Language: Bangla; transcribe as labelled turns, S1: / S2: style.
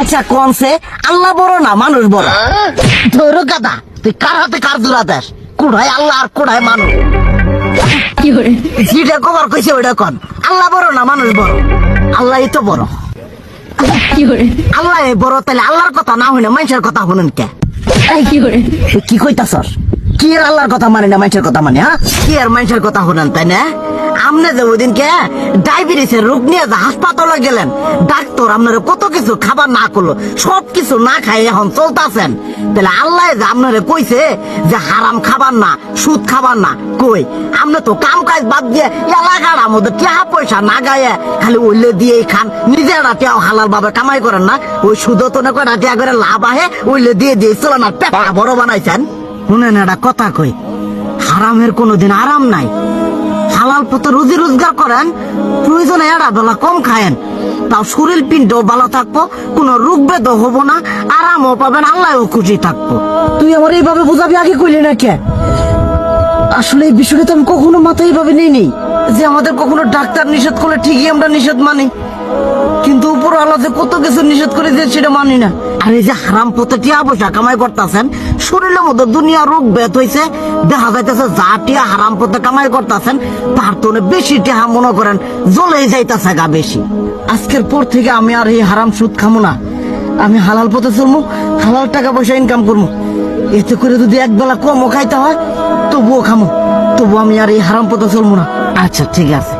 S1: আচ্ছা কনসে আল্লাহ বড় না মানুষ বড়? ধরো গাদা তুই কার হাতে কার জোড়া দেশ কোড়ায় আল্লাহ আর কোড়ায় মানুষ। যেটা কবার কইছে ওইটা কন। আল্লাহ বড় না মানুষ বড়? আল্লাহ তো বড়। আল্লাহ বড় তাহলে আল্লাহর কথা না হইলে মানুষের কথা শুনেন কে? কি কি কইতাছস? কি আল্লাহর কথা মানে না, মানুষের কথা মানে হ্যাঁ? কি আর মানুষের কথা তাই না? আমনে যে ওই ডায়াবেটিসের রোগ নিয়ে হাসপাতালে গেলেন, ডাক্তার আপনার কত কিছু খাবার না করল, সব কিছু না খাই এখন চলতেছেন। তাহলে আল্লাহ আপনারে কইছে যে হারাম খাবার না, সুদ খাবার না, কই? আপনি তো কাম কাজ বাদ দিয়ে এলাকার আমাদের টাকা পয়সা না গায়ে, খালি ওইলে দিয়েই খান, নিজেরা টেও হালাল ভাবে কামাই করেন না, ওই সুদ তো না করে করে লাভ আহে, ওইলে দিয়ে দিয়ে চলেন আর পেটা বড় বানাইছেন। শুনেন একটা কথা কই। হারামের কোনোদিন আরাম নাই। হালাল পথে রুজি রোজগার করেন, প্রয়োজনে এরা বেলা কম খায়েন। তাও শরীর পিণ্ডও ভালো থাকব, কোনো রোগ বেদ হব না, আরামও পাবেন, আল্লাহও খুশি থাকব। তুই আমার এইভাবে বুঝাবি আগে কইলি না কে? আসলে এই বিষয়টা তো আমি কখনো মাথায় এইভাবে নিইনি যে আমাদের কখনো ডাক্তার নিষেধ করলে ঠিকই আমরা নিষেধ মানি। কিন্তু উপর যে কত কিছু নিষেধ করে দিয়ে সেটা মানি না। আর এই যে হারাম পথে টিয়া পয়সা কামাই করতেছেন, শরীরের মধ্যে দুনিয়া রোগ বেত হয়েছে দেখা যাইতেছে যা টিয়া হারাম পথে কামাই করতেছেন, তার তো বেশি টিয়া মনে করেন জ্বলে যাইতেছে গা বেশি। আজকের পর থেকে আমি আর এই হারাম সুদ খামো না। আমি হালাল পথে চলবো হালাল টাকা পয়সা ইনকাম করব এতে করে যদি এক বেলা কমও খাইতে হয়, তবুও খামো। তবু আমি আর এই হারাম পথে চলবো না। আচ্ছা ঠিক আছে।